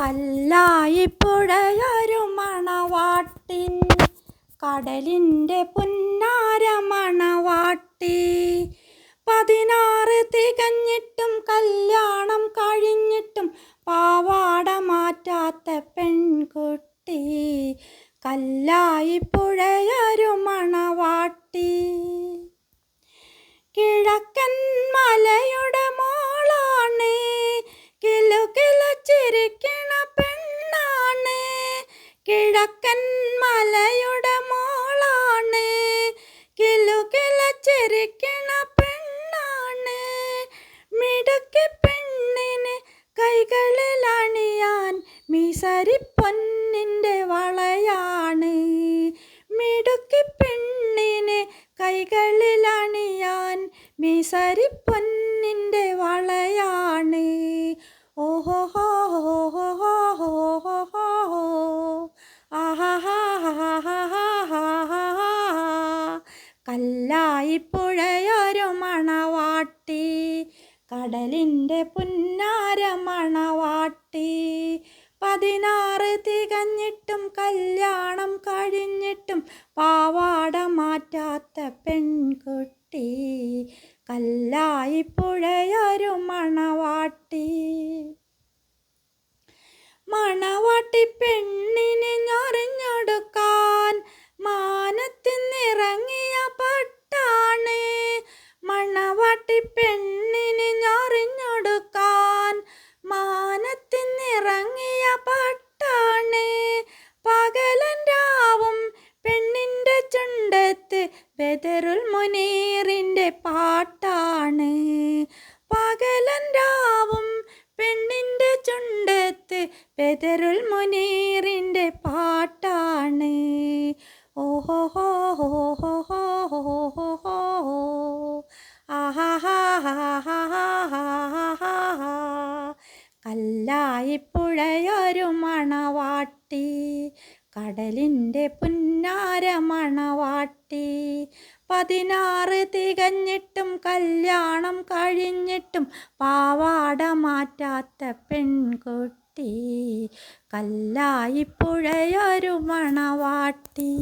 കല്ലായി പുഴയൊരു മണവാട്ടിൻ കടലിന്റെ പുന്നാര മണവാട്ടി. പതിനാറ് തികഞ്ഞിട്ടും കല്യാണം കഴിഞ്ഞിട്ടും പാവാട മാറ്റാത്ത പെൺകുട്ടി കല്ലായി പുഴയൊരു മണവാട്ടി. കിഴക്കൻ മലയുടെ മോളാണ്. കിലു ചെരിക്കണ പെണ്ണാണ്. മിടുക്കി പെണ്ണിന് കൈകളിൽ അണിയാൻ മീസരി പൊന്നിന്റെ വളയാണ്. മിടുക്കി പെണ്ണിന് കൈകളിൽ അണിയാൻ മീസരി പൊന്നിന്റെ കല്ലായി മണവാട്ടി കടലിന്റെ പുന്നാര മണവാട്ടി. പതിനാറ് തികഞ്ഞിട്ടും കല്യാണം കഴിഞ്ഞിട്ടും പാവാട മാറ്റാത്ത പെൺകുട്ടി കല്ലായി പുഴയൊരു മണവാട്ടി. മണവാട്ടി പെണ്ണിനെ ബദറുൽ മുനീറിന്റെ പാട്ടാണ്. പകലൻ രാവും പെണ്ണിന്റെ ചുണ്ടത്ത് ബദറുൽ മുനീറിന്റെ പാട്ടാണ്. ഓഹോ ഹോ ഹോ മണവാട്ടി. കടലിന്റെ പുന്നാര മണവാട്ടി. പതിനാറ് തികഞ്ഞിട്ടും കല്യാണം കഴിഞ്ഞിട്ടും പാവാട മാറ്റാത്ത പെൺകുട്ടി. കല്ലായി പുഴയൊരു മണവാട്ടി.